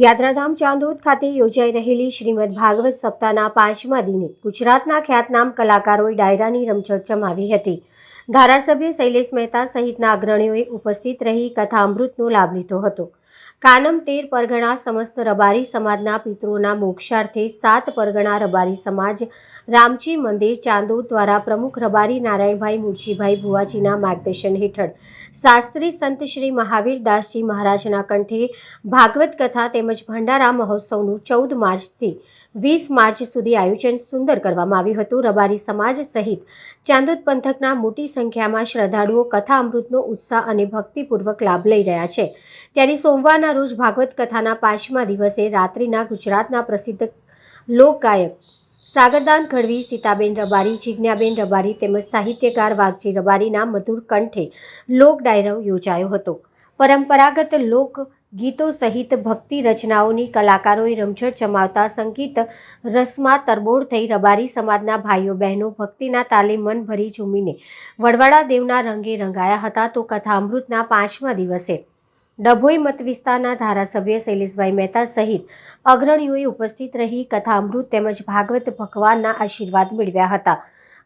યાત્રાધામ ચાંદોદ ખાતે યોજાઈ રહેલી શ્રીમદ ભાગવત સપ્તાહના પાંચમા દિને ગુજરાતના ખ્યાતનામ કલાકારોએ ડાયરાની રમઝટ જમાવી હતી. ધારાસભ્ય શૈલેષ મહેતા સહિતના અગ્રણીઓએ ઉપસ્થિત રહી કથામૃતનો લાભ લીધો હતો. કાનમ તેર પરગણા સમસ્ત રબારી સમાજના પિતૃઓના મોક્ષાર્થે સાત પરગણા રબારી સમાજ રામજી મંદિર ચાંદોદ દ્વારા પ્રમુખ રબારી નારાયણભાઈ મુરજીભાઈ ભુવાજીના માર્ગદર્શન હેઠળ શાસ્ત્રી સંત શ્રી મહાવીર દાસજી મહારાજના કંઠે ભાગવત કથા તેમજ ભંડારા મહોત્સવનું ચૌદ માર્ચથી વીસ માર્ચ સુધી આયોજન સુંદર કરવામાં આવ્યું હતું. રબારી સમાજ સહિત ચાંદોદ પંથકના મોટી સંખ્યામાં શ્રદ્ધાળુઓ કથા અમૃતનો ઉત્સાહ અને ભક્તિપૂર્વક લાભ લઈ રહ્યા છે. ત્યારે સોમવારના રોજ ભાગવત કથાના પાંચમા દિવસે રાત્રિના ગુજરાતના પ્રસિદ્ધ લોકગાયક સાગરદાન ઘડવી સીતાબેન રબારી, જિજ્ઞાબેન રબારી તેમજ સાહિત્યકાર વાઘજી રબારીના મધુર કંઠે લોક ડાયરો યોજાયો હતો. પરંપરાગત લોક ગીતો સહિત ભક્તિ રચનાઓની કલાકારોએ રમઝટ જમાવતા સંગીત રસમાં તરબોળ થઈ રબારી સમાજના ભાઈઓ, બહેનો ભક્તિના તાલે મન ભરી ઝૂમીને વડવાડા દેવના રંગે રંગાયા હતા. તો કથામૃતના પાંચમા દિવસે ડભોઈ મત વિસ્તારના ધારાસભ્ય શૈલેષભાઈ મહેતા સહિત અગ્રણીઓએ ઉપસ્થિત રહી કથામૃત તેમજ ભાગવત ભગવાનના આશીર્વાદ મેળવ્યા હતા.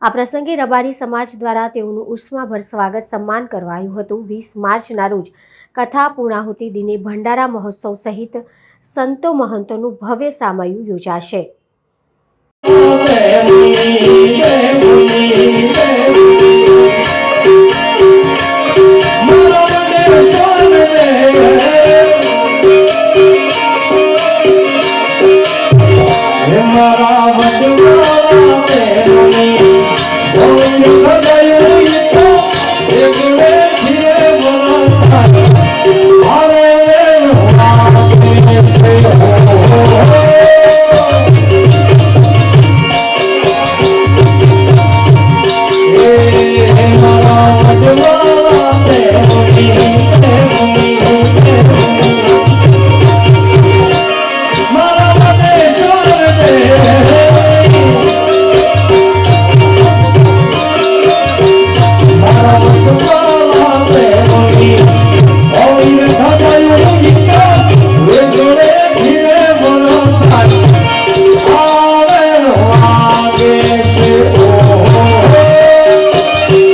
આ પ્રસંગે રબારી સમાજ દ્વારા તેઓનું ઉષ્માભર સ્વાગત સન્માન કરવાયું હતું. વીસ માર્ચના રોજ કથા પૂર્ણાહુતિ દિને ભંડારા મહોત્સવ સહિત સંતો મહંતોનું ભવ્ય સામયું યોજાશે. મારા વચમાં